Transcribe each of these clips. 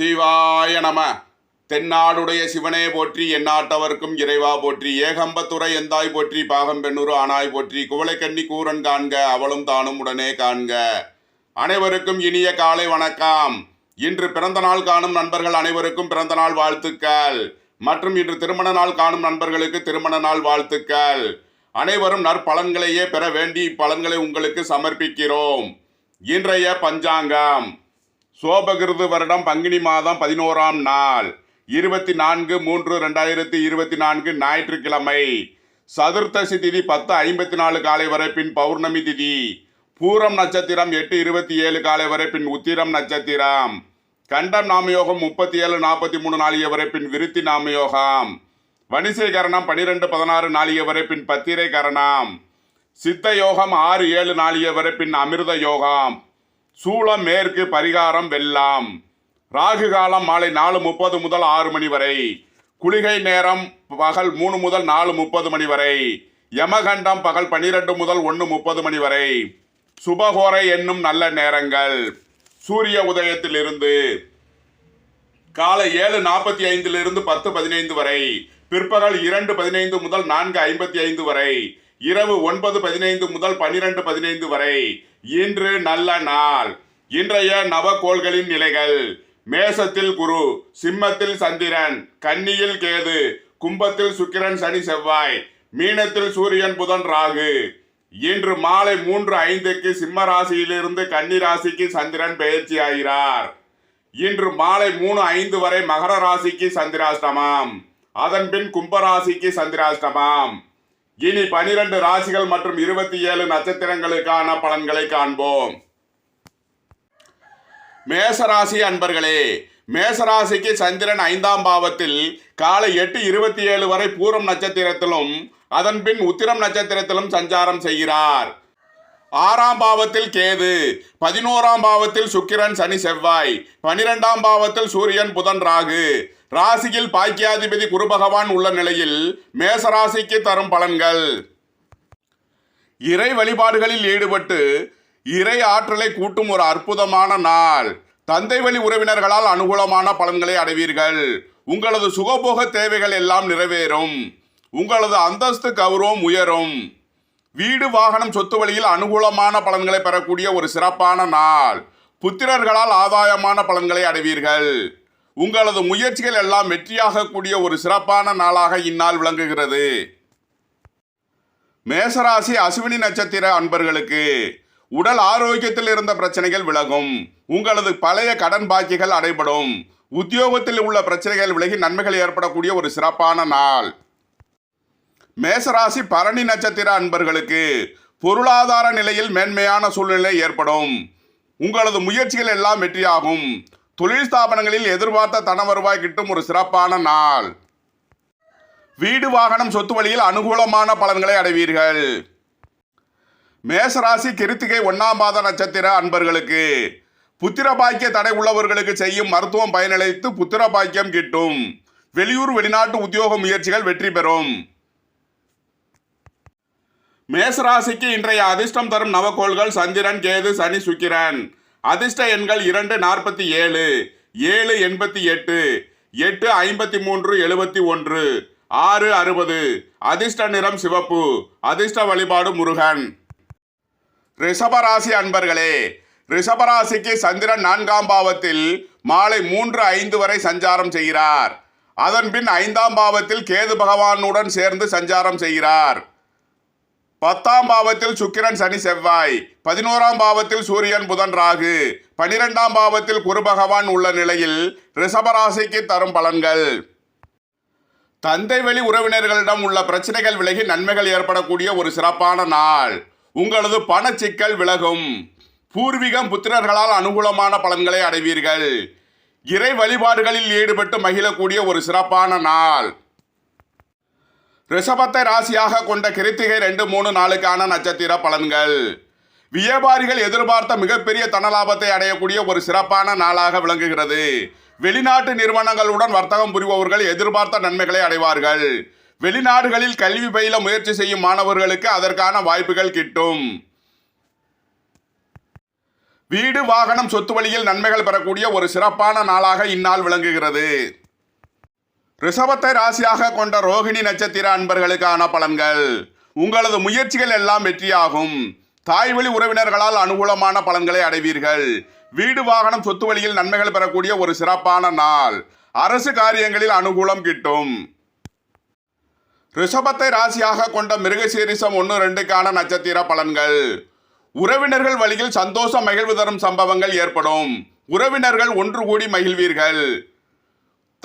சிவாய நம. தென்னாடுடைய சிவனே போற்றி எந்நாட்டவர்க்கும் இறைவா போற்றி ஏகம்பத்துறை எந்தாய் போற்றி பாகம்பெண்ணூர் ஆனாய் போற்றி குவளைக்கண்ணி கூரன் காண்க அவளும் தானும் உடனே காண்க. அனைவருக்கும் இனிய காலை வணக்கம். இன்று பிறந்த நாள் காணும் நண்பர்கள் அனைவருக்கும் பிறந்த நாள் வாழ்த்துக்கள். மற்றும் இன்று திருமண நாள் காணும் நண்பர்களுக்கு திருமண நாள் வாழ்த்துக்கள். அனைவரும் நற்பலன்களையே பெற வேண்டி இப்பலன்களை உங்களுக்கு சமர்ப்பிக்கிறோம். இன்றைய பஞ்சாங்கம். சோபகிருது வருடம் பங்குனி மாதம் பதினோராம் நாள். இருபத்தி நான்கு மூன்று ரெண்டாயிரத்தி இருபத்தி நான்கு ஞாயிற்றுக்கிழமை. சதுர்த்தசி திதி பத்து ஐம்பத்தி நாலு காலை வரை பின் பௌர்ணமி திதி. பூரம் நட்சத்திரம் எட்டு இருபத்தி ஏழு காலை வரை பின் உத்திரம் நட்சத்திரம். கண்டம் நாமயோகம் முப்பத்தி ஏழு நாற்பத்தி மூணு நாளிகை வரை பின் விருத்தி நாமயோகம். வணிசை கரணம் பனிரெண்டு பதினாறு நாளிகை வரை பின் பத்திரை கரணம். சித்த யோகம் ஆறு ஏழு நாளிகை வரை பின் அமிர்த யோகம். சூளம் மேற்கு பரிகாரம் வெல்லாம். ராகு காலம் மாலை நாலு முப்பது முதல் ஆறு மணி வரை. குளிகை நேரம் பகல் மூணு முதல் நாலு முப்பது மணி வரை. யமகண்டம் பகல் பன்னிரெண்டு முதல் ஒன்று முப்பது மணி வரை. சுபகோரை என்னும் நல்ல நேரங்கள். சூரிய உதயத்திலிருந்து காலை ஏழு நாற்பத்தி ஐந்திலிருந்து பத்து பதினைந்து வரை. பிற்பகல் இரண்டு பதினைந்து முதல் நான்கு ஐம்பத்தி ஐந்து வரை. இரவு ஒன்பது பதினைந்து முதல் பன்னிரண்டு பதினைந்து வரை. இன்று நல்ல நாள். இன்றைய நவக்கோள்களின் நிலைகள். மேசத்தில் குரு சிம்மத்தில் சந்திரன் கன்னியில் கேது கும்பத்தில் சுக்கிரன் சனி செவ்வாய் மீனத்தில் சூரியன் புதன் ராகு. இன்று மாலை மூன்று ஐந்துக்கு சிம்ம ராசியிலிருந்து கன்னி ராசிக்கு சந்திரன் பயிற்சி ஆகிறார். இன்று மாலை மூணு ஐந்து வரை மகர ராசிக்கு சந்திராஷ்டமம். அதன் பின் கும்பராசிக்கு சந்திராஷ்டமம். இனி பனிரெண்டு ராசிகள் மற்றும் இருபத்தி ஏழு நட்சத்திரங்களுக்கான பலன்களை காண்போம். மேசராசி அன்பர்களே மேசராசிக்கு சந்திரன் ஐந்தாம் பாவத்தில் காலை எட்டு இருபத்தி ஏழு வரை பூரம் நட்சத்திரத்திலும் அதன் பின் உத்திரம் நட்சத்திரத்திலும் சஞ்சாரம் செய்கிறார். ஆறாம் பாவத்தில் கேது பதினோராம் பாவத்தில் சுக்கிரன் சனி செவ்வாய் பனிரெண்டாம் பாவத்தில் சூரியன் புதன் ராகு ராசியில் பாக்கியாதிபதி குரு பகவான் உள்ள நிலையில் மேசராசிக்கு தரும் பலன்கள். இறை வழிபாடுகளில் ஈடுபட்டு இறை ஆற்றலை கூட்டும் ஒரு அற்புதமான நாள். தந்தை வழி உறவினர்களால் அனுகூலமான பலன்களை அடைவீர்கள். உங்களது சுகபோக தேவைகள் எல்லாம் நிறைவேறும். உங்களது அந்தஸ்து கௌரவம் உயரும். வீடு வாகனம் சொத்து வழியில் அனுகூலமான பலன்களை பெறக்கூடிய ஒரு சிறப்பான நாள். புத்திரர்களால் ஆதாயமான பலன்களை அடைவீர்கள். உங்களது முயற்சிகள் எல்லாம் வெற்றியாகக்கூடிய ஒரு சிறப்பான நாளாக இந்நாள் விளங்குகிறது. மேசராசி அசுவினி நட்சத்திர அன்பர்களுக்கு உடல் ஆரோக்கியத்தில் இருந்த பிரச்சனைகள் விலகும். உங்களது பழைய கடன் பாக்கிகள் அடைபடும். உத்தியோகத்தில் உள்ள பிரச்சனைகள் விலகி நன்மைகள் ஏற்படக்கூடிய ஒரு சிறப்பான நாள். மேசராசி பரணி நட்சத்திர அன்பர்களுக்கு பொருளாதார நிலையில் மேன்மையான சூழ்நிலை ஏற்படும். உங்களது முயற்சிகள் எல்லாம் வெற்றியாகும். தொழில் ஸ்தாபனங்களில் எதிர்பார்த்த தன வருவாய் கிட்டும் ஒரு சிறப்பான நாள். வீடு வாகனம் சொத்து வழியில் அனுகூலமான பலன்களை அடைவீர்கள். மேசராசி கிருத்திகை ஒன்னாம் பாத நட்சத்திர அன்பர்களுக்கு புத்திர பாக்கிய தடை உள்ளவர்களுக்கு செய்யும் மருத்துவம் பயனளித்து புத்திர பாக்கியம் கிட்டும். வெளியூர் வெளிநாட்டு உத்தியோக முயற்சிகள் வெற்றி பெறும். மேசராசிக்கு இன்றைய அதிர்ஷ்டம் தரும் நவக்கோள்கள் சந்திரன் கேது சனி சுக்கிரன். அதிர்ஷ்ட எண்கள் இரண்டு நாற்பத்தி ஏழு ஏழு எண்பத்தி எட்டு எட்டு ஐம்பத்தி மூன்று எழுபத்தி ஒன்று ஆறு அறுபது. அதிர்ஷ்ட நிறம் சிவப்பு. அதிர்ஷ்ட வழிபாடு முருகன். ரிஷபராசி அன்பர்களே ரிஷபராசிக்கு சந்திரன் நான்காம் பாவத்தில் மாலை மூன்று ஐந்து வரை சஞ்சாரம் செய்கிறார். அதன் பின் ஐந்தாம் பாவத்தில் கேது பகவானுடன் சேர்ந்து சஞ்சாரம் செய்கிறார். பத்தாம் பாவத்தில் சுக்கிரன் சனி செவ்வாய் பதினோராம் பாவத்தில் சூரியன் புதன் ராகு பனிரெண்டாம் பாவத்தில் குரு பகவான் உள்ள நிலையில் ரிஷபராசிக்கு தரும் பலன்கள். தந்தை வெளி உறவினர்களிடம் உள்ள பிரச்சனைகள் விலகி நன்மைகள் ஏற்படக்கூடிய ஒரு சிறப்பான நாள். உங்களது பணச்சிக்கல் விலகும். பூர்வீகம் புத்திரர்களால் அனுகூலமான பலன்களை அடைவீர்கள். இறை வழிபாடுகளில் ஈடுபட்டு மகிழக்கூடிய ஒரு சிறப்பான நாள். ரிஷபத்தை ராசியாக கொண்ட கிருத்திகை ரெண்டு மூணு நாளுக்கான நட்சத்திர பலன்கள். வியாபாரிகள் எதிர்பார்த்த மிகப்பெரிய தனலாபத்தை அடையக்கூடிய ஒரு சிறப்பான நாளாக விளங்குகிறது. வெளிநாட்டு நிறுவனங்களுடன் வர்த்தகம் புரிபவர்கள் எதிர்பார்த்த நன்மைகளை அடைவார்கள். வெளிநாடுகளில் கல்வி பயில முயற்சி செய்யும் மாணவர்களுக்கு அதற்கான வாய்ப்புகள் கிட்டும். வீடு வாகனம் சொத்து வழியில் நன்மைகள் பெறக்கூடிய ஒரு சிறப்பான நாளாக இந்நாள் விளங்குகிறது. ரிஷபத்தை ராசியாக கொண்ட ரோகிணி நட்சத்திர அன்பர்களுக்கான பலன்கள். உங்களது முயற்சிகள் எல்லாம் வெற்றியாகும். தாய்வழி உறவினர்களால் அனுகூலமான பலன்களை அடைவீர்கள். வீடு வாகனம் சொத்து வழியில் நன்மைகள் பெறக்கூடிய ஒரு சிறப்பான நாள். அரசு காரியங்களில் அனுகூலம் கிட்டும். ரிஷபத்தை ராசியாக கொண்ட மிருகசீரிசம் ஒன்று ரெண்டுக்கான நட்சத்திர பலன்கள். உறவினர்கள் வழியில் சந்தோஷம் மகிழ்வு தரும் சம்பவங்கள் ஏற்படும். உறவினர்கள் ஒன்று கூடி மகிழ்வீர்கள்.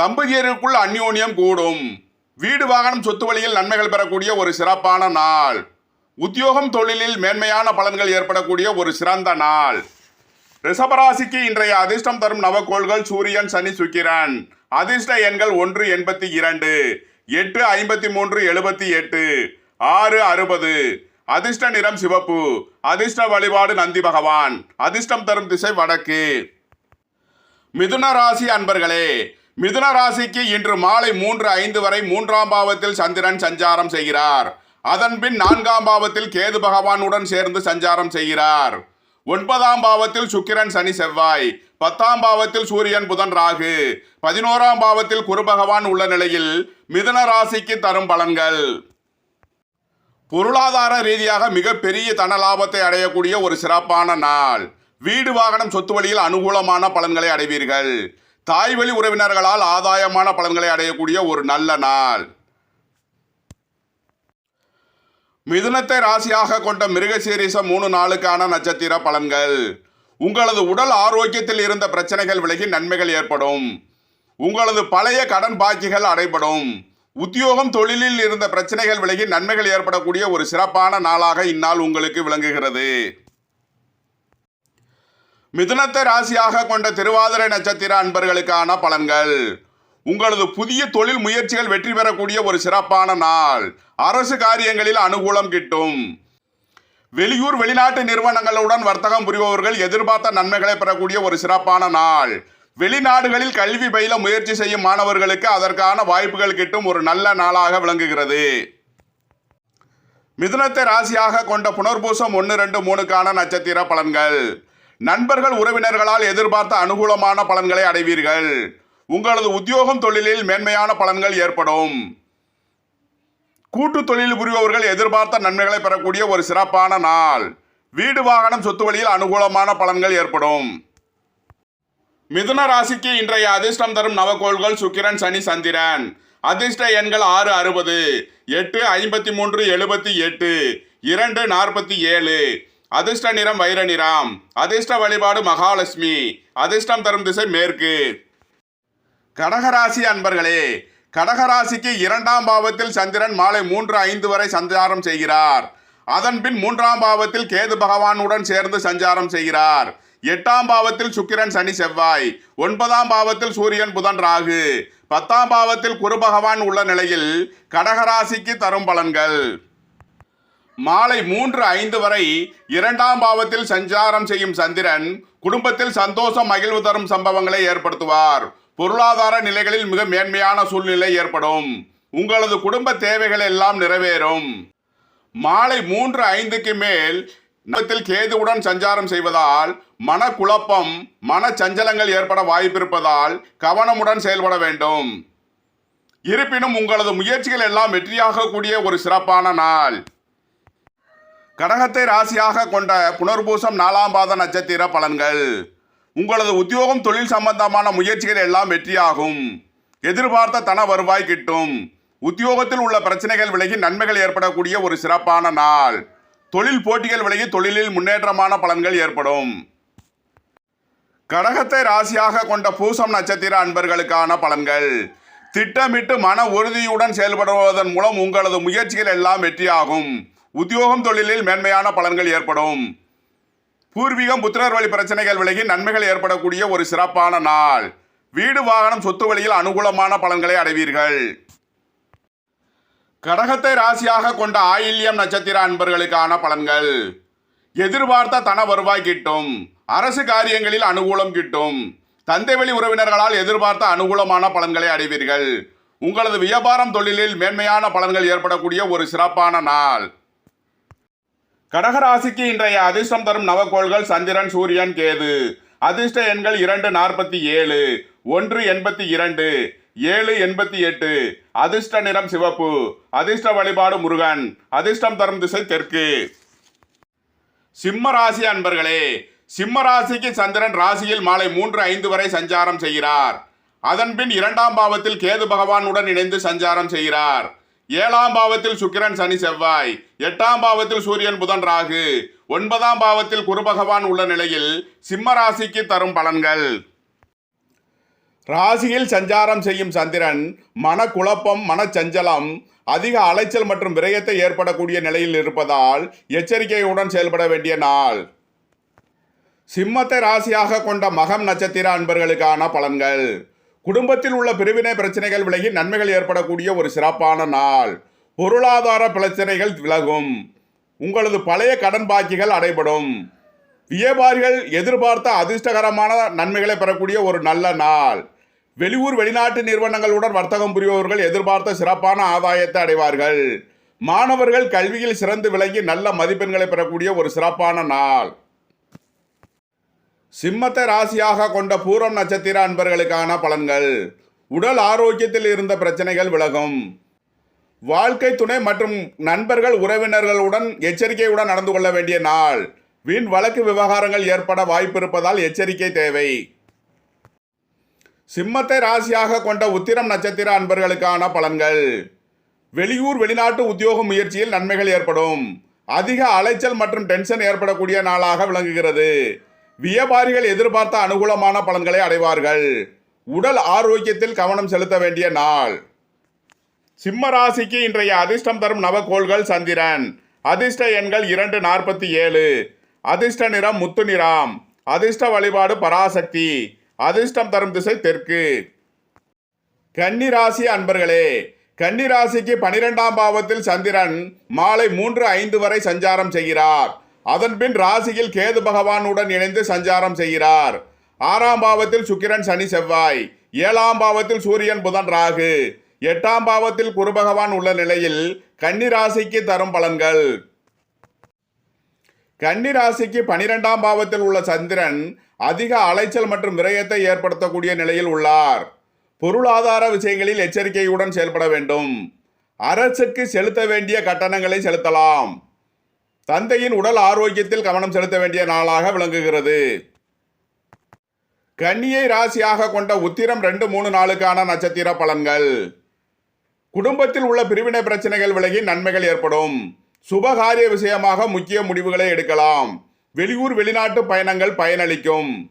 தம்பதியருக்குள் அந்யோன்யம் கூடும். வீடு வாகனம் சொத்து வழியில் நன்மைகள் பெறக்கூடிய ஒரு சிறப்பான நாள். உத்தியோகம் தொழிலில் மேன்மையான பலன்கள் ஏற்படக்கூடிய ஒரு சிறந்த நாள். ரிஷபராசிக்கு இன்றைய அதிர்ஷ்டம் தரும் நவக்கோள்கள் சூரியன் சனி சுக்கிரன். அதிர்ஷ்ட எண்கள் ஒன்று எண்பத்தி இரண்டு. எட்டு ஐம்பத்தி மூன்று எழுபத்தி எட்டு. ஆறு அறுபது. அதிர்ஷ்ட நிறம் சிவப்பு. அதிர்ஷ்ட வழிபாடு நந்தி பகவான். அதிர்ஷ்டம் தரும் திசை வடக்கு. மிதுன ராசி அன்பர்களே மிதுன ராசிக்கு இன்று மாலை மூன்று ஐந்து வரை மூன்றாம் பாவத்தில் சந்திரன் சஞ்சாரம் செய்கிறார். அதன்பின் நான்காம் பாவத்தில் கேது பகவானுடன் சேர்ந்து சஞ்சாரம் செய்கிறார். ஒன்பதாம் பாவத்தில் சுக்கிரன் சனி செவ்வாய் பத்தாம் பாவத்தில் சூரியன் புதன் ராகு பதினோராம் பாவத்தில் குரு பகவான் உள்ள நிலையில் மிதுன ராசிக்கு தரும் பலன்கள். பொருளாதார ரீதியாக மிகப்பெரிய தன லாபத்தை அடையக்கூடிய ஒரு சிறப்பான நாள். வீடு வாகனம் சொத்து வழியில் அனுகூலமான பலன்களை அடைவீர்கள். தாய்வழி உறவினர்களால் ஆதாயமான பலன்களை அடையக்கூடிய ஒரு நல்ல நாள். மிதுனத்தை ராசியாக கொண்ட மிருகசீரிசம் மூணு நாளுக்கான நட்சத்திர பலன்கள். உங்களது உடல் ஆரோக்கியத்தில் இருந்த பிரச்சனைகள் விலகி நன்மைகள் ஏற்படும். உங்களது பழைய கடன் பாக்கிகள் அடைபடும். உத்தியோகம் தொழிலில் இருந்த பிரச்சனைகள் விலகி நன்மைகள் ஏற்படக்கூடிய ஒரு சிறப்பான நாளாக இந்நாள் உங்களுக்கு விளங்குகிறது. மிதுனத்தை ராசியாக கொண்ட திருவாதிரை நட்சத்திர அன்பர்களுக்கான பலன்கள். உங்களது புதிய தொழில் முயற்சிகள் வெற்றி பெறக்கூடிய ஒரு சிறப்பான நாள். அரசு காரியங்களில் அனுகூலம் கிட்டும். வெளியூர் வெளிநாட்டு நிறுவனங்களுடன் வர்த்தகம் புரிபவர்கள் எதிர்பார்த்த நன்மைகளை பெறக்கூடிய ஒரு சிறப்பான நாள். வெளிநாடுகளில் கல்வி பயில முயற்சி செய்யும் மாணவர்களுக்கு அதற்கான வாய்ப்புகள் கிட்டும் ஒரு நல்ல நாளாக விளங்குகிறது. மிதுனத்தை ராசியாக கொண்ட புனர்பூசம் ஒன்று ரெண்டு மூணுக்கான நட்சத்திர பலன்கள். நண்பர்கள் உறவினர்களால் எதிர்பார்த்த அனுகூலமான பலன்களை அடைவீர்கள். உங்களது உத்தியோகம் தொழிலில் மேன்மையான பலன்கள் ஏற்படும். கூட்டு தொழில் புரிபவர்கள் எதிர்பார்த்த நன்மைகளை பெறக்கூடிய ஒரு சிறப்பான நாள். வீடு வாகனம் சொத்து வழியில் அனுகூலமான பலன்கள் ஏற்படும். மிதுன ராசிக்கு இன்றைய அதிர்ஷ்டம் தரும் நவக்கோள்கள் சுக்கிரன் சனி சந்திரன். அதிர்ஷ்ட எண்கள் ஆறு அறுபது. எட்டு ஐம்பத்தி மூன்று எழுபத்தி எட்டு. இரண்டு நாற்பத்தி ஏழு. அதிர்ஷ்ட நிறம் வைர நிறம். அதிர்ஷ்ட வழிபாடு மகாலட்சுமி. அதிர்ஷ்டம் தரும் திசை மேற்கு. கடகராசி அன்பர்களே கடகராசிக்கு இரண்டாம் பாவத்தில் சந்திரன் மாலை மூன்று ஐந்து வரை சஞ்சாரம் செய்கிறார். அதன் பின் மூன்றாம் பாவத்தில் கேது பகவானுடன் சேர்ந்து சஞ்சாரம் செய்கிறார். எட்டாம் பாவத்தில் சுக்கிரன் சனி செவ்வாய். ஒன்பதாம் பாவத்தில் சூரியன் புதன் ராகு. பத்தாம் பாவத்தில் குரு பகவான் உள்ள நிலையில் கடகராசிக்கு தரும் பலன்கள். மாலை மூன்று ஐந்து வரை இரண்டாம் பாவத்தில் சஞ்சாரம் செய்யும் சந்திரன் குடும்பத்தில் சந்தோஷம் மகிழ்வு தரும் சம்பவங்களை ஏற்படுத்துவார். பொருளாதார நிலைகளில் மிக மேன்மையான சூழ்நிலை ஏற்படும். உங்களது குடும்ப தேவைகள் எல்லாம் நிறைவேறும். மாலை மூன்று ஐந்துக்கு மேல் நகத்தில் கேதுவுடன் சஞ்சாரம் செய்வதால் மனக்குழப்பம் மனச்சஞ்சலங்கள் ஏற்பட வாய்ப்பிருப்பதால் கவனமுடன் செயல்பட வேண்டும். இருப்பினும் உங்களது முயற்சிகள் எல்லாம் வெற்றியாகக்கூடிய ஒரு சிறப்பான நாள். கடகத்தை ராசியாக கொண்ட புனர்பூசம் நாலாம் பாத நட்சத்திர பலன்கள். உங்களது உத்தியோகம் தொழில் சம்பந்தமான முயற்சிகள் எல்லாம் வெற்றியாகும். எதிர்பார்த்த தன வருவாய் கிட்டும். உத்தியோகத்தில் உள்ள பிரச்சனைகள் விலகி நன்மைகள் ஏற்படக்கூடிய ஒரு சிறப்பான நாள். தொழில் போட்டிகள் விலகி தொழிலில் முன்னேற்றமான பலன்கள் ஏற்படும். கடகத்தை ராசியாக கொண்ட பூசம் நட்சத்திர அன்பர்களுக்கான பலன்கள். திட்டமிட்டு மன உறுதியுடன் செயல்படுவதன் மூலம் உங்களது முயற்சிகள் எல்லாம் வெற்றியாகும். உத்தியோகம் தொழிலில் மேன்மையான பலன்கள் ஏற்படும். பூர்வீகம் புத்திரர் வழி பிரச்சனைகள் விலகி நன்மைகள் ஏற்படக்கூடிய ஒரு சிறப்பான நாள். வீடு வாகனம் சொத்து வழியில் அனுகூலமான பலன்களை அடைவீர்கள். கடகத்தை ராசியாக கொண்ட ஆயில்யம் நட்சத்திர அன்பர்களுக்கான பலன்கள். எதிர்பார்த்த தன வருவாய் கிட்டும். அரசு காரியங்களில் அனுகூலம் கிட்டும். தந்தை வழி உறவினர்களால் எதிர்பார்த்த அனுகூலமான பலன்களை அடைவீர்கள். உங்களது வியாபாரம் தொழிலில் மேன்மையான பலன்கள் ஏற்படக்கூடிய ஒரு சிறப்பான நாள். கடகராசிக்கு இன்றைய அதிர்ஷ்டம் தரும் நவக்கோள்கள் சந்திரன் சூரியன் கேது. அதிர்ஷ்ட எண்கள் இரண்டு நாற்பத்தி ஏழு. ஒன்று எண்பத்தி இரண்டு. ஏழு எண்பத்தி எட்டு. அதிர்ஷ்ட நிறம் சிவப்பு. அதிர்ஷ்ட வழிபாடு முருகன். அதிர்ஷ்டம் தரும் திசை தெற்கு. சிம்ம ராசி அன்பர்களே சிம்ம ராசிக்கு சந்திரன் ராசியில் மாலை மூன்று ஐந்து வரை சஞ்சாரம் செய்கிறார். அதன்பின் இரண்டாம் பாவத்தில் கேது பகவானுடன் இணைந்து சஞ்சாரம் செய்கிறார். ஏழாம் பாவத்தில் சுக்கிரன் சனி செவ்வாய் எட்டாம் பாவத்தில் சூரியன் புதன் ராகு ஒன்பதாம் பாவத்தில் குரு பகவான் உள்ள நிலையில் சிம்ம ராசிக்கு தரும் பலன்கள். ராசியில் சஞ்சாரம் செய்யும் சந்திரன் மனக்குழப்பம் மனச்சஞ்சலம் அதிக அலைச்சல் மற்றும் விரயத்தை ஏற்படக்கூடிய நிலையில் இருப்பதால் எச்சரிக்கையுடன் செயல்பட வேண்டிய நாள். சிம்மத்தை ராசியாக கொண்ட மகம் நட்சத்திர அன்பர்களுக்கான பலன்கள். குடும்பத்தில் உள்ள பிரிவினை பிரச்சனைகள் விலகி நன்மைகள் ஏற்படக்கூடிய ஒரு சிறப்பான நாள். பொருளாதார பிரச்சனைகள் விலகும். உங்களது பழைய கடன் பாக்கிகள் அடைபடும். வியாபாரிகள் எதிர்பார்த்த அதிர்ஷ்டகரமான நன்மைகளை பெறக்கூடிய ஒரு நல்ல நாள். வெளியூர் வெளிநாட்டு நிறுவனங்களுடன் வர்த்தகம் புரிபவர்கள் எதிர்பார்த்த சிறப்பான ஆதாயத்தை அடைவார்கள். மாணவர்கள் கல்வியில் சிறந்து விளங்கி நல்ல மதிப்பெண்களை பெறக்கூடிய ஒரு சிறப்பான நாள். சிம்மத்தை ராசியாக கொண்ட பூரம் நட்சத்திர அன்பர்களுக்கான பலன்கள். உடல் ஆரோக்கியத்தில் இருந்த பிரச்சனைகள் விலகும். வாழ்க்கை துணை மற்றும் நண்பர்கள் உறவினர்களுடன் எச்சரிக்கையுடன் நடந்து கொள்ள வேண்டிய நாள். வீண் வழக்கு விவகாரங்கள் ஏற்பட வாய்ப்பு இருப்பதால் எச்சரிக்கை தேவை. சிம்மத்தை ராசியாக கொண்ட உத்திரம் நட்சத்திர அன்பர்களுக்கான பலன்கள். வெளியூர் வெளிநாட்டு உத்தியோக முயற்சியில் நன்மைகள் ஏற்படும். அதிக அலைச்சல் மற்றும் டென்ஷன் ஏற்படக்கூடிய நாளாக விளங்குகிறது. வியாபாரிகள் எதிர்பார்த்த அனுகூலமான பலன்களை அடைவார்கள். உடல் ஆரோக்கியத்தில் கவனம் செலுத்த வேண்டிய நாள். சிம்ம ராசிக்கு இன்றைய அதிர்ஷ்டம் தரும் நவக்கோள்கள் சந்திரன். அதிர்ஷ்ட எண்கள் இரண்டு நாற்பத்தி ஏழு. அதிர்ஷ்ட நிறம் முத்து நிறம். அதிர்ஷ்ட வழிபாடு பராசக்தி. அதிர்ஷ்டம் தரும் திசை தெற்கு. கன்னி ராசி அன்பர்களே கன்னி ராசிக்கு பனிரெண்டாம் பாவத்தில் சந்திரன் மாலை மூன்று ஐந்து வரை சஞ்சாரம் செய்கிறார். அதன்பின் ராசியில் கேது பகவானுடன் இணைந்து சஞ்சாரம் செய்கிறார். ஆறாம் பாவத்தில் சுக்கிரன் சனி செவ்வாய் ஏழாம் பாவத்தில் சூரியன் புதன் ராகு எட்டாம் பாவத்தில் குரு பகவான் உள்ள நிலையில் கன்னி ராசிக்கு தரும் பலன்கள். கன்னி ராசிக்கு பனிரெண்டாம் பாவத்தில் உள்ள சந்திரன் அதிக அலைச்சல் மற்றும் விரயத்தை ஏற்படுத்தக்கூடிய நிலையில் உள்ளார். பொருளாதார விஷயங்களில் எச்சரிக்கையுடன் செயல்பட வேண்டும். அரசுக்கு செலுத்த வேண்டிய கட்டணங்களை செலுத்தலாம். தந்தையின் உடல் ஆரோக்கியத்தில் கவனம் செலுத்த வேண்டிய நாளாக விளங்குகிறது. கன்னியை ராசியாக கொண்ட உத்திரம் ரெண்டு மூணு நாளுக்கான நட்சத்திர பலன்கள். குடும்பத்தில் உள்ள பிரிவினை பிரச்சனைகள் விலகி நன்மைகள் ஏற்படும். சுபகாரிய விஷயமாக முக்கிய முடிவுகளை எடுக்கலாம். வெளியூர் வெளிநாட்டு பயணங்கள் பயனளிக்கும்.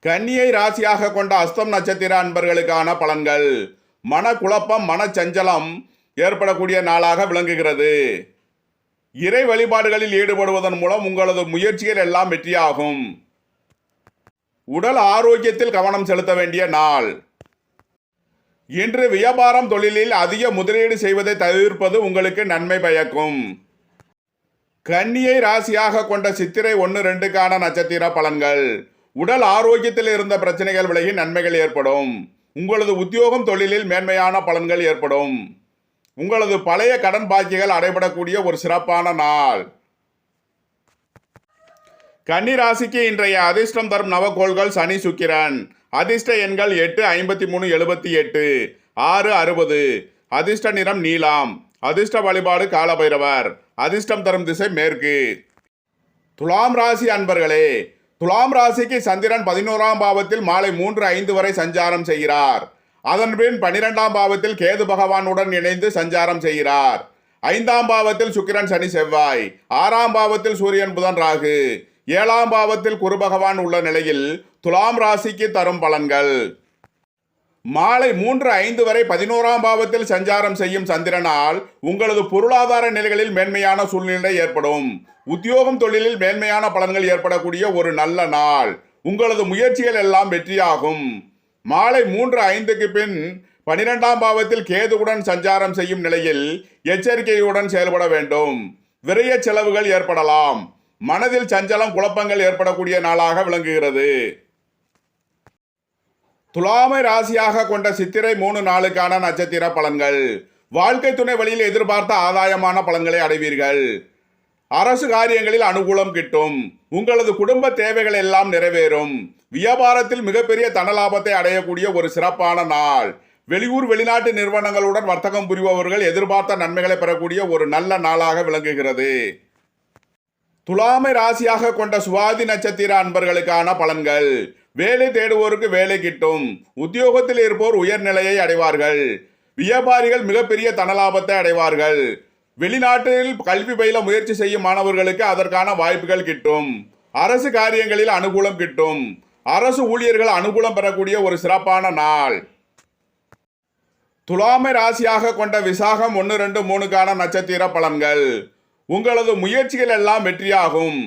கன்னியை ராசியாக கொண்ட அஸ்தம் நட்சத்திர அன்பர்களுக்கான பலன்கள். மனக்குழப்பம் மனச்சஞ்சலம் ஏற்படக்கூடிய நாளாக விளங்குகிறது. இறை வழிபாடுகளில் ஈடுபடுவதன் மூலம் உங்களது முயற்சிகள் எல்லாம் வெற்றியாகும். உடல் ஆரோக்கியத்தில் கவனம் செலுத்த வேண்டிய நாள். இன்று வியாபாரம் தொழிலில் அதிக முதலீடு செய்வதை தவிர்ப்பது உங்களுக்கு நன்மை பயக்கும். கன்னியை ராசியாக கொண்ட சித்திரை ஒன்று ரெண்டுக்கான நட்சத்திர பலன்கள். உடல் ஆரோக்கியத்தில் இருந்த பிரச்சனைகள் விலகி நன்மைகள் ஏற்படும். உங்களது உத்தியோகம் தொழிலில் மேன்மையான பலன்கள் ஏற்படும். உங்களது பழைய கடன் பாக்கிகள் அடைபடக்கூடிய ஒரு சிறப்பான நாள். கன்னிராசிக்கு இன்றைய அதிர்ஷ்டம் தரும் நவகோள்கள் சனி சுக்கிரன். அதிர்ஷ்ட எண்கள் எட்டு ஐம்பத்தி மூணு எழுபத்தி எட்டு. ஆறு அறுபது. அதிர்ஷ்ட நிறம் நீலாம். அதிர்ஷ்ட வழிபாடு காலபைரவர். அதிர்ஷ்டம் தரும் திசை மேற்கு. துலாம் ராசி அன்பர்களே துலாம் ராசிக்கு சந்திரன் பதினோராம் பாவத்தில் மாலை மூன்று ஐந்து வரை சஞ்சாரம் செய்கிறார். அதன்பின் பனிரெண்டாம் பாவத்தில் கேது பகவானுடன் இணைந்து சஞ்சாரம் செய்கிறார். ஐந்தாம் பாவத்தில் சுக்கிரன் சனி செவ்வாய். ஆறாம் பாவத்தில் சூரியன் புதன் ராகு. ஏழாம் பாவத்தில் குரு பகவான் உள்ள நிலையில் துலாம் ராசிக்கு தரும் பலன்கள். மாலை மூன்று ஐந்து வரை பதினோராம் பாவத்தில் சஞ்சாரம் செய்யும் சந்திரனால் உங்களது பொருளாதார நிலைகளில் மேன்மையான சூழ்நிலை ஏற்படும். உத்தியோகம் தொழிலில் மேன்மையான பலன்கள் ஏற்படக்கூடிய ஒரு நல்ல நாள். உங்களது முயற்சிகள் எல்லாம் வெற்றியாகும். மாலை மூன்று ஐந்துக்கு பின் பனிரெண்டாம் பாவத்தில் கேதுவுடன் சஞ்சாரம் செய்யும் நிலையில் எச்சரிக்கையுடன் செயல்பட வேண்டும். விரைய செலவுகள் ஏற்படலாம். மனதில் சஞ்சலம் குழப்பங்கள் ஏற்படக்கூடிய நாளாக விளங்குகிறது. துலாமை ராசியாக கொண்ட சித்திரை மூணு நாளுக்கான நட்சத்திர பலன்கள். வாழ்க்கை துணை வழியில் எதிர்பார்த்த ஆதாயமான பலன்களை அடைவீர்கள். அரசு காரியங்களில் அனுகூலம் கிட்டும். உங்களது குடும்ப தேவைகள் எல்லாம் நிறைவேறும். வியாபாரத்தில் மிகப்பெரிய தனலாபத்தை அடையக்கூடிய ஒரு சிறப்பான நாள். வெளியூர் வெளிநாட்டு நிறுவனங்களுடன் வர்த்தகம் புரிபவர்கள் எதிர்பார்த்த நன்மைகளை பெறக்கூடிய ஒரு நல்ல நாளாக விளங்குகிறது. துலாமை ராசியாக கொண்ட சுவாதி நட்சத்திர அன்பர்களுக்கான பலன்கள். வேலை தேடுவோருக்கு வேலை கிட்டும். உத்தியோகத்தில் இருப்போர் உயர்நிலையை அடைவார்கள். வியாபாரிகள் மிகப்பெரிய தனலாபத்தை அடைவார்கள். வெளிநாட்டில் கல்வி பயில முயற்சி செய்யும் மாணவர்களுக்கு அதற்கான வாய்ப்புகள் கிட்டும். அரசு காரியங்களில் அனுகூலம் கிட்டும். அரசு ஊழியர்கள் அனுகூலம் பெறக்கூடிய ஒரு சிறப்பான நாள். துலாமை ராசியாக கொண்ட விசாகம் ஒன்று ரெண்டு மூணுக்கான நட்சத்திர பலன்கள். உங்களது முயற்சிகள் எல்லாம் வெற்றியாகும்.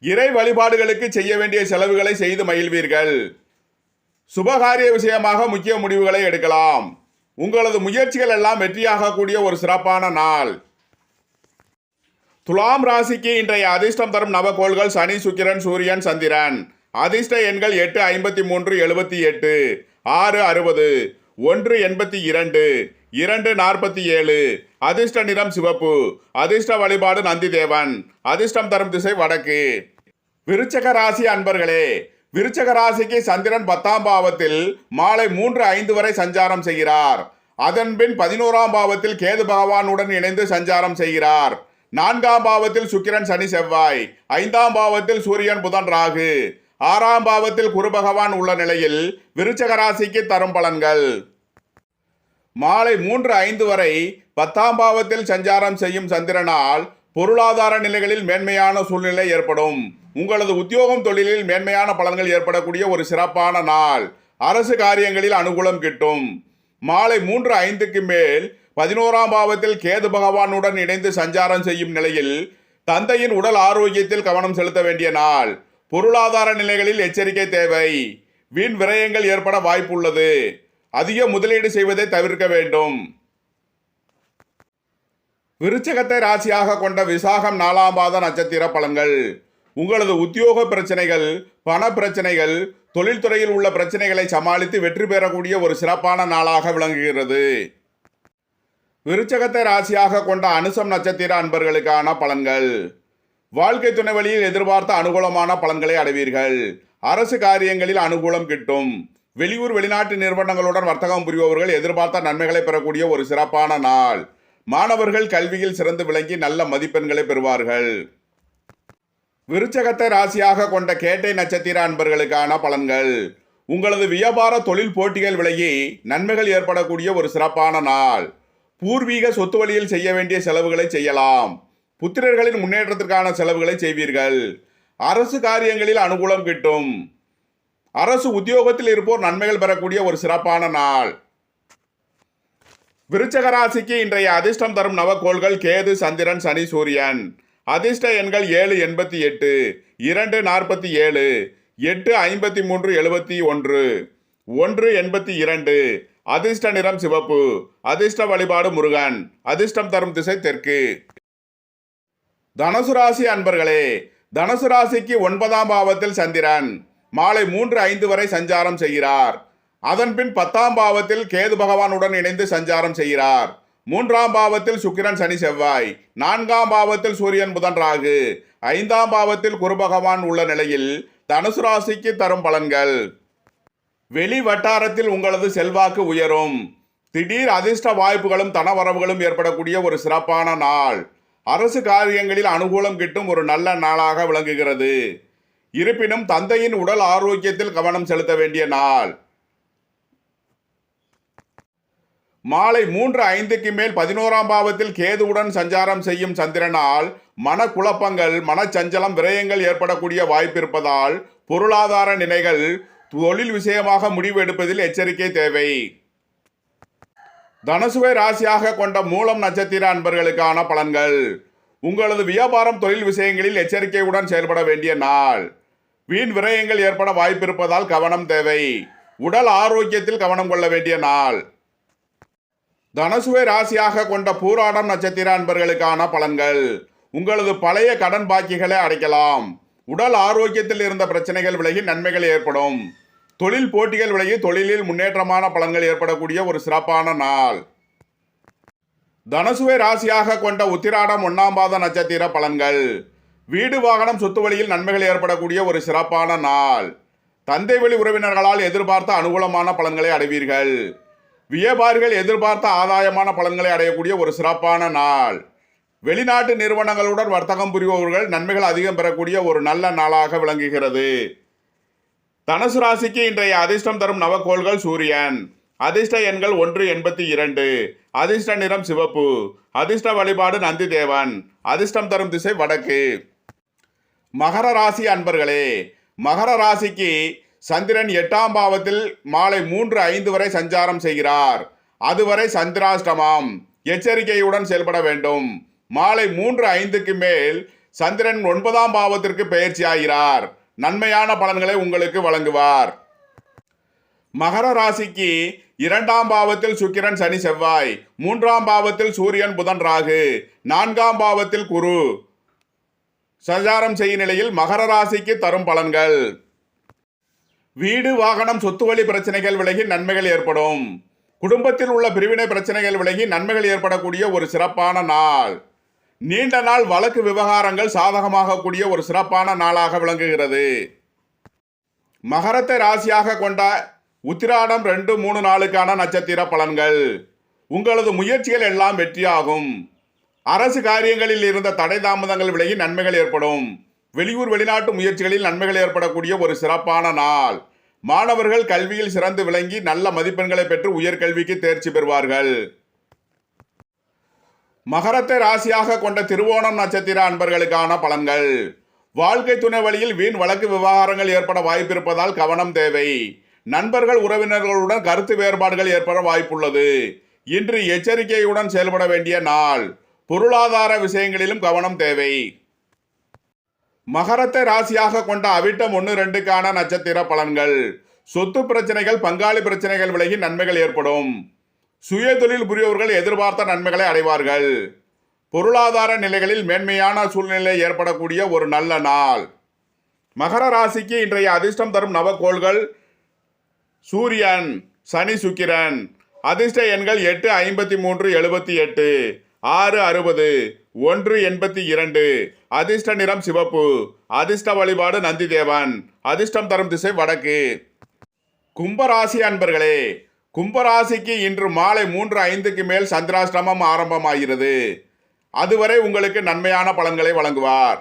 இறை வழிபாடுகளுக்கு செய்ய வேண்டிய செலவுகளை செய்து மகிழ்வீர்கள். சுபகாரிய விஷயமாக முக்கிய முடிவுகளை எடுக்கலாம். உங்களது முயற்சிகள் எல்லாம் வெற்றியாகக்கூடிய ஒரு சிறப்பான நாள். துலாம் ராசிக்கு இன்றைய அதிர்ஷ்டம் தரும் நவகோள்கள் சனி சுக்கிரன் சூரியன் சந்திரன். அதிர்ஷ்ட எண்கள் எட்டு ஐம்பத்தி மூன்று எழுபத்தி எட்டு. ஆறு அறுபது. ஒன்று எண்பத்தி இரண்டு. இரண்டு நாற்பத்தி ஏழு. அதிர்ஷ்ட நிறம் சிவப்பு. அதிர்ஷ்ட வழிபாடு நந்தி தேவன் அதிர்ஷ்டம் தரும் திசை வடக்கு. விருச்சக ராசி அன்பர்களே விருச்சக ராசிக்கு சந்திரன் பத்தாம் பாவத்தில் மாலை மூன்று ஐந்து வரை சஞ்சாரம் செய்கிறார். அதன்பின் பதினோராம் பாவத்தில் கேது பகவானுடன் இணைந்து சஞ்சாரம் செய்கிறார். நான்காம் பாவத்தில் சுக்கிரன் சனி செவ்வாய். ஐந்தாம் பாவத்தில் சூரியன் புதன் ராகு. ஆறாம் பாவத்தில் குரு பகவான் உள்ள நிலையில் விருச்சக ராசிக்கு தரும் பலன்கள். மாலை மூன்று ஐந்து வரை பத்தாம் பாவத்தில் சஞ்சாரம் செய்யும் சந்திரனால் பொருளாதார நிலைகளில் மேன்மையான சூழ்நிலை ஏற்படும். உங்களது உத்தியோகம் தொழிலில் மேன்மையான பலன்கள் ஏற்படக்கூடிய ஒரு சிறப்பான நாள். அரசு காரியங்களில் அனுகூலம் கிட்டும். மாலை மூன்று ஐந்துக்கு மேல் பதினோராம் பாவத்தில் கேது பகவானுடன் இணைந்து சஞ்சாரம் செய்யும் நிலையில் தந்தையின் உடல் ஆரோக்கியத்தில் கவனம் செலுத்த வேண்டிய நாள். பொருளாதார நிலைகளில் எச்சரிக்கை தேவை. வீண் விரயங்கள் ஏற்பட வாய்ப்புள்ளது. அதிக முதலீடு செய்வதை தவிர்க்க வேண்டும். விருச்சகத்தை ராசியாக கொண்ட விசாகம் நாலாம் பாத நட்சத்திர பலன்கள். உங்களது உத்தியோக பிரச்சனைகள் பண பிரச்சனைகள் தொழில்துறையில் உள்ள பிரச்சனைகளை சமாளித்து வெற்றி பெறக்கூடிய ஒரு சிறப்பான நாளாக விளங்குகிறது. விருச்சகத்தை ராசியாக கொண்ட அனுசம் நட்சத்திர அன்பர்களுக்கான பலன்கள். வாழ்க்கை துணை வழியில் எதிர்பார்த்த அனுகூலமான பலன்களை அடைவீர்கள். அரசு காரியங்களில் அனுகூலம் கிட்டும். வெளியூர் வெளிநாட்டு நிறுவனங்களுடன் வர்த்தகம் புரிபவர்கள் எதிர்பார்த்த நன்மைகளை பெறக்கூடிய ஒரு சிறப்பான நாள். மாணவர்கள் கல்வியில் சிறந்து விளங்கி நல்ல மதிப்பெண்களை பெறுவார்கள். விருச்சகத்தை ராசியாக கொண்ட கேட்டை நட்சத்திர அன்பர்களுக்கான பலன்கள். உங்களது வியாபார தொழில் போட்டிகள் விலகி நன்மைகள் ஏற்படக்கூடிய ஒரு சிறப்பான நாள். பூர்வீக சொத்து வழியில் செய்ய வேண்டிய செலவுகளை செய்யலாம். புத்திரர்களின் முன்னேற்றத்திற்கான செலவுகளை செய்வீர்கள். அரசு காரியங்களில் அனுகூலம் கிட்டும். அரசு உத்தியோகத்தில் இருப்போர் நன்மைகள் பெறக்கூடிய ஒரு சிறப்பான நாள். விருச்சக ராசிக்கு இன்றைய அதிர்ஷ்டம் தரும் நவக்கோள்கள் கேது சந்திரன் சனி சூரியன். அதிர்ஷ்ட எண்கள் ஏழு எண்பத்தி எட்டு இரண்டு நாற்பத்தி ஏழு எட்டு ஐம்பத்தி மூன்று எழுபத்தி ஒன்று ஒன்று எண்பத்தி இரண்டு அதிர்ஷ்ட நிறம் சிவப்பு. அதிர்ஷ்ட வழிபாடு முருகன். அதிர்ஷ்டம் தரும் திசை தெற்கு. தனுசு ராசி அன்பர்களே தனுசு ராசிக்கு ஒன்பதாம் பாவத்தில் சந்திரன். மாலை மூன்று ஐந்து வரை சஞ்சாரம் செய்கிறார். அதன்பின் பத்தாம் பாவத்தில் கேது பகவானுடன் இணைந்து சஞ்சாரம் செய்கிறார். மூன்றாம் பாவத்தில் சுக்கிரன் சனி செவ்வாய். நான்காம் பாவத்தில் சூரியன் புதன் ராகு. ஐந்தாம் பாவத்தில் குரு பகவான் உள்ள நிலையில் தனுசு ராசிக்கு தரும் பலன்கள். வெளி வட்டாரத்தில் உங்களது செல்வாக்கு உயரும். திடீர் அதிர்ஷ்ட வாய்ப்புகளும் தனவரவுகளும் ஏற்படக்கூடிய ஒரு சிறப்பான நாள். அரசு காரியங்களில் அனுகூலம் கிட்டும் ஒரு நல்ல நாளாக விளங்குகிறது. இருப்பினும் தந்தையின் உடல் ஆரோக்கியத்தில் கவனம் செலுத்த வேண்டிய நாள். மாலை மூன்று ஐந்துக்கு மேல் பதினோராம் பாவத்தில் கேதுவுடன் சஞ்சாரம் செய்யும் சந்திரனால் மனக்குழப்பங்கள் மனச்சஞ்சலம் விரயங்கள் ஏற்படக்கூடிய வாய்ப்பு இருப்பதால் பொருளாதார நிலைகள் தொழில் விஷயமாக முடிவு எடுப்பதில் எச்சரிக்கை தேவை. தனசுவை ராசியாக கொண்ட மூலம் நட்சத்திர அன்பர்களுக்கான பலன்கள். உங்களது வியாபாரம் தொழில் விஷயங்களில் எச்சரிக்கையுடன் செயல்பட வேண்டிய நாள். வீண் விரயங்கள் ஏற்பட வாய்ப்பிருப்பதால் கவனம் தேவை. உடல் ஆரோக்கியத்தில் கவனம் கொள்ள வேண்டிய நாள். தனசுவை ராசியாக கொண்ட பூராடம் நட்சத்திர அன்பர்களுக்கான பலன்கள். உங்களது பழைய கடன் பாக்கிகளை அடைக்கலாம். உடல் ஆரோக்கியத்தில் இருந்த பிரச்சனைகள் விலகி நன்மைகள் ஏற்படும். தொழில் போட்டிகள் விலகி தொழிலில் முன்னேற்றமான பலன்கள் ஏற்படக்கூடிய ஒரு சிறப்பான நாள். தனசுவை ராசியாக கொண்ட உத்திராடம் ஒன்றாம் பாத நட்சத்திர பலன்கள். வீடு வாகனம் சொத்து வழியில் நன்மைகள் ஏற்படக்கூடிய ஒரு சிறப்பான நாள். தந்தை வழி உறவினர்களால் எதிர்பார்த்த அனுகூலமான பலன்களை அடைவீர்கள். வியாபாரிகள் எதிர்பார்த்த ஆதாயமான பலன்களை அடையக்கூடிய ஒரு சிறப்பான நாள். வெளிநாட்டு நிறுவனங்களுடன் வர்த்தகம் புரிபவர்கள் நன்மைகள் அதிகம் பெறக்கூடிய ஒரு நல்ல நாளாக விளங்குகிறது. தனுசு ராசிக்கு இன்றைய அதிர்ஷ்டம் தரும் நவக்கோள்கள் சூரியன். அதிர்ஷ்ட எண்கள் ஒன்று எண்பத்தி இரண்டு. அதிர்ஷ்ட நிறம் சிவப்பு. அதிர்ஷ்ட வழிபாடு நந்தி தேவன். அதிர்ஷ்டம் தரும் திசை வடக்கு. மகர ராசி அன்பர்களே மகர ராசிக்கு சந்திரன் எட்டாம் பாவத்தில் மாலை மூன்று ஐந்து வரை சஞ்சாரம் செய்கிறார். அதுவரை சந்திராஷ்டமம். எச்சரிக்கையுடன் செயல்பட வேண்டும். மாலை மூன்று ஐந்துக்கு மேல் சந்திரன் ஒன்பதாம் பாவத்திற்கு பெயர்ச்சியாகிறார் நன்மையான பலன்களை உங்களுக்கு வழங்குவார். மகர ராசிக்கு இரண்டாம் பாவத்தில் சுக்கிரன் சனி செவ்வாய் மூன்றாம் பாவத்தில் சூரியன் புதன் ராகு நான்காம் பாவத்தில் குரு. சஞ்சாரம் செய்யும் நிலையில் மகர ராசிக்கு தரும் பலன்கள். வீடு வாகனம் சொத்து வழி பிரச்சனைகள் விலகி நன்மைகள் ஏற்படும். குடும்பத்தில் உள்ள பிரிவினை பிரச்சனைகள் விலகி நன்மைகள் ஏற்படக்கூடிய ஒரு சிறப்பான நாள். நீண்ட நாள் வழக்கு விவகாரங்கள் சாதகமாக கூடிய ஒரு சிறப்பான நாளாக விளங்குகிறது. மகரத்தை ராசியாக கொண்ட உத்திராடம் ரெண்டு மூணு நாளுக்கான நட்சத்திர பலன்கள். உங்களது முயற்சிகள் எல்லாம் வெற்றியாகும். அரசு காரியங்களில் இருந்த தடை தாமதங்கள் விலகி நன்மைகள் ஏற்படும். வெளியூர் வெளிநாட்டு முயற்சிகளில் நன்மைகள் ஏற்படக்கூடிய ஒரு சிறப்பான நாள். மாணவர்கள் கல்வியில் சிறந்து விளங்கி நல்ல மதிப்பெண்களை பெற்று உயர்கல்விக்கு தேர்ச்சி பெறுவார்கள். மகரத்தை ராசியாக கொண்ட திருவோணம் நட்சத்திர அன்பர்களுக்கான பலன்கள். வாழ்க்கை துணை வழியில் வீண் வழக்கு விவகாரங்கள் ஏற்பட வாய்ப்பிருப்பதால் கவனம் தேவை. நண்பர்கள் உறவினர்களுடன் கருத்து வேறுபாடுகள் ஏற்பட வாய்ப்புள்ளது. இன்று எச்சரிக்கையுடன் செயல்பட வேண்டிய நாள். பொருளாதார விஷயங்களிலும் கவனம் தேவை. மகரத்தை ராசியாக கொண்ட அவிட்டம் ஒன்று ரெண்டுக்கான நட்சத்திர பலன்கள். சொத்து பிரச்சனைகள் பங்காளி பிரச்சனைகள் விலகி நன்மைகள் ஏற்படும். சுய தொழில் புரியவர்கள் எதிர்பார்த்த நன்மைகளை அடைவார்கள். பொருளாதார நிலைகளில் மேன்மையான சூழ்நிலை ஏற்படக்கூடிய ஒரு நல்ல நாள். மகர ராசிக்கு இன்றைய அதிர்ஷ்டம் தரும் நவக்கோள்கள் சூரியன் சனி சுக்கிரன். அதிர்ஷ்ட எண்கள் எட்டு ஐம்பத்தி மூன்று எழுபத்தி எட்டு ஆறு அறுபது ஒன்று எண்பத்தி இரண்டு. அதிர்ஷ்ட நிறம் சிவப்பு. அதிர்ஷ்ட வழிபாடு நந்திதேவன். அதிர்ஷ்டம் தரும் திசை வடக்கு. கும்பராசி அன்பர்களே கும்பராசிக்கு இன்று மாலை மூன்று ஐந்துக்கு மேல் சந்திராஷ்டமம் ஆரம்பமாகிறது. அதுவரை உங்களுக்கு நன்மையான பலன்களை வழங்குவார்.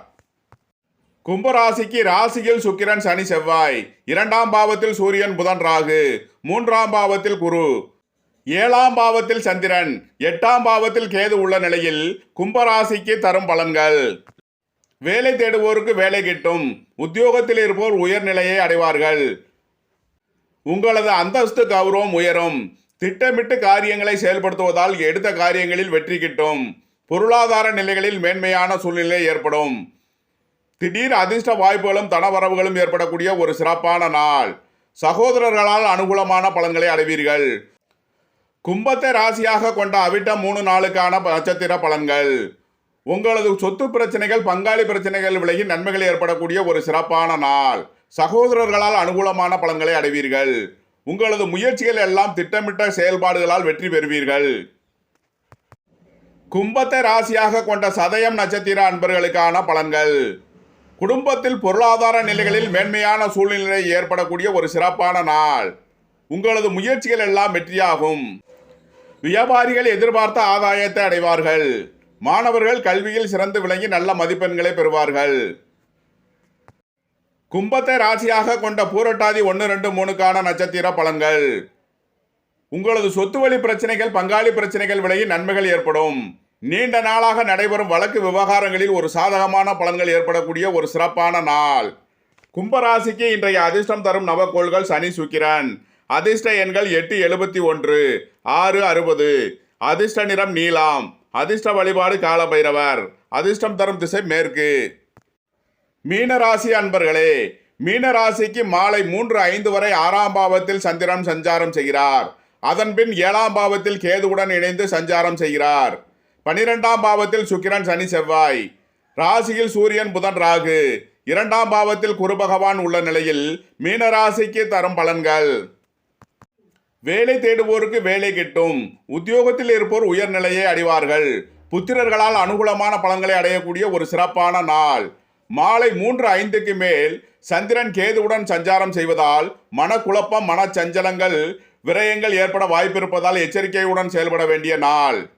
கும்பராசிக்கு ராசியில் சுக்கிரன் சனி செவ்வாய். இரண்டாம் பாவத்தில் சூரியன் புதன் ராகு. மூன்றாம் பாவத்தில் குரு. ஏழாம் பாவத்தில் சந்திரன். எட்டாம் பாவத்தில் கேது உள்ள நிலையில் கும்பராசிக்கு தரும் பலன்கள். வேலை தேடுவோருக்கு வேலை கிட்டும். உத்தியோகத்தில் இருப்போர் உயர்நிலையை அடைவார்கள். உங்களது அந்தஸ்து கௌரவம் உயரும். திட்டமிட்டு காரியங்களை செயல்படுத்துவதால் எடுத்த காரியங்களில் வெற்றி கிட்டும். பொருளாதார நிலைகளில் மேன்மையான சூழ்நிலை ஏற்படும். திடீர் அதிர்ஷ்ட வாய்ப்புகளும் தனவரவுகளும் ஏற்படக்கூடிய ஒரு சிறப்பான நாள். சகோதரர்களால் அனுகூலமான பலன்களை அடைவீர்கள். கும்பத்தை ராசியாக கொண்ட அவிட்ட மூணு நாளுக்கான நட்சத்திர பலன்கள். உங்களது சொத்து பிரச்சனைகள் பங்காளி பிரச்சனைகள் விலகி நன்மைகள் ஏற்படக்கூடிய ஒரு சிறப்பான நாள். சகோதரர்களால் அனுகூலமான பலன்களை அடைவீர்கள். உங்களது முயற்சிகள் எல்லாம் திட்டமிட்ட செயல்பாடுகளால் வெற்றி பெறுவீர்கள். கும்பத்தை ராசியாக கொண்ட சதயம் நட்சத்திர அன்பர்களுக்கான பலன்கள். குடும்பத்தில் பொருளாதார நிலைகளில் மேன்மையான சூழ்நிலை ஏற்படக்கூடிய ஒரு சிறப்பான நாள். உங்களது முயற்சிகள் எல்லாம் வெற்றியாகும். வியாபாரிகள் எதிர்பார்த்த ஆதாயத்தை அடைவார்கள். மாணவர்கள் கல்வியில் சிறந்து விளங்கி நல்ல மதிப்பெண்களை பெறுவார்கள். கும்பத்தை ராசியாக கொண்ட பூரட்டாதி ஒன்று ரெண்டு மூணுக்கான நட்சத்திர பலன்கள். உங்களது சொத்து வழி பிரச்சனைகள் பங்காளி பிரச்சனைகள் விலகி நன்மைகள் ஏற்படும். நீண்ட நாளாக நடைபெறும் வழக்கு விவகாரங்களில் ஒரு சாதகமான பலன்கள் ஏற்படக்கூடிய ஒரு சிறப்பான நாள். கும்பராசிக்கு இன்றைய அதிர்ஷ்டம் தரும் நவக்கோள்கள் சனி சுக்கிரன். அதிர்ஷ்ட எண்கள் எட்டு எழுபத்தி ஒன்று ஆறு அறுபது. அதிர்ஷ்ட நிறம் நீலாம். அதிர்ஷ்ட வழிபாடு காலபைரவர். அதிர்ஷ்டம் தரும் திசை மேற்கு. மீனராசி அன்பர்களே மீனராசிக்கு மாலை மூன்று ஐந்து வரை ஆறாம் பாவத்தில் சந்திரன் சஞ்சாரம் செய்கிறார். அதன்பின் ஏழாம் பாவத்தில் கேதுவுடன் இணைந்து சஞ்சாரம் செய்கிறார். பனிரெண்டாம் பாவத்தில் சுக்கிரன் சனி செவ்வாய். ராசியில் சூரியன் புதன் ராகு. இரண்டாம் பாவத்தில் குரு பகவான் உள்ள நிலையில் மீனராசிக்கு தரும் பலன்கள். வேலை தேடுவோருக்கு வேலை கிட்டும். உத்தியோகத்தில் இருப்போர் உயர்நிலையை அடைவார்கள். புத்திரர்களால் அனுகூலமான பலன்களை அடையக்கூடிய ஒரு சிறப்பான நாள். மாலை மூன்று ஐந்துக்கு மேல் சந்திரன் கேதுவுடன் சஞ்சாரம் செய்வதால் மனக்குழப்பம் மனச்சஞ்சலங்கள் விரயங்கள் ஏற்பட வாய்ப்பிருப்பதால் எச்சரிக்கையுடன் செயல்பட வேண்டிய நாள்.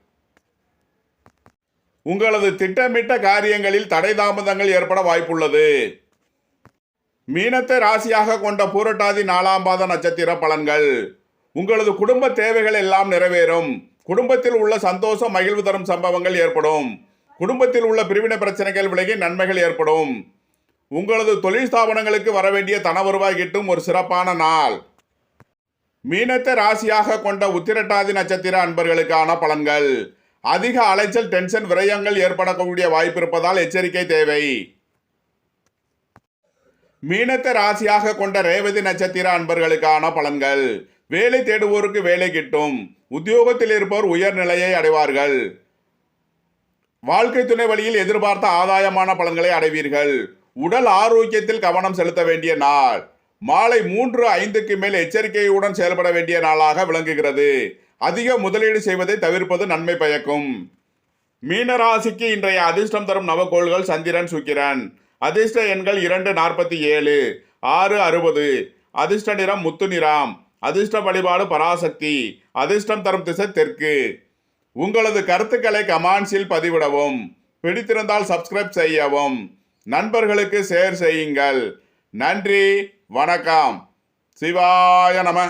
உங்களது திட்டமிட்ட காரியங்களில் தடை தாமதங்கள் ஏற்பட வாய்ப்புள்ளது. மீனத்தை ராசியாக கொண்ட பூரட்டாதி நாலாம் பாத நட்சத்திர பலன்கள். உங்களது குடும்ப தேவைகள் எல்லாம் நிறைவேறும். குடும்பத்தில் உள்ள சந்தோஷம் மகிழ்வு தரும் சம்பவங்கள் ஏற்படும். குடும்பத்தில் உள்ள பிரிவினை பிரச்சனைகள் விலகி நன்மைகள் ஏற்படும். உங்களது தொழில் ஸ்தாபனங்களுக்கு வர வேண்டிய தன வருவாய் கிட்டும் ஒரு சிறப்பான நாள். மீனத்தை ராசியாக கொண்ட உத்திரட்டாதி நட்சத்திர அன்பர்களுக்கான பலன்கள். அதிக அலைச்சல் டென்ஷன் விரயங்கள் ஏற்படக்கூடிய வாய்ப்பு இருப்பதால் எச்சரிக்கை தேவை. மீனத்தை ராசியாக கொண்ட ரேவதி நட்சத்திர அன்பர்களுக்கான பலன்கள். வேலை தேடுவோருக்கு வேலை கிட்டும். உத்தியோகத்தில் இருப்போர் உயர்நிலையை அடைவார்கள். வாழ்க்கை துணை வழியில் எதிர்பார்த்த ஆதாயமான பலன்களை அடைவீர்கள். உடல் ஆரோக்கியத்தில் கவனம் செலுத்த வேண்டிய நாள். மாலை மூன்று ஐந்துக்கு மேல் எச்சரிக்கையுடன் செயல்பட வேண்டிய நாளாக விளங்குகிறது. அதிக முதலீடு செய்வதை தவிர்ப்பது நன்மை பயக்கும். மீனராசிக்கு இன்றைய அதிர்ஷ்டம் தரும் நவகோள்கள் சந்திரன் சுக்கிரன். அதிர்ஷ்ட எண்கள் இரண்டு நாற்பத்தி ஏழு ஆறு அறுபது. அதிர்ஷ்ட நிறம் முத்து நிறம். அதிர்ஷ்ட வழிபாடு பராசக்தி. அதிர்ஷ்டம் தரும் திசை தெற்கு. உங்களது கருத்துக்களை கமான்ஸில் பதிவிடவும். பிடித்திருந்தால் சப்ஸ்கிரைப் செய்யவும். நண்பர்களுக்கு ஷேர் செய்யுங்கள். நன்றி வணக்கம். சிவாய நம.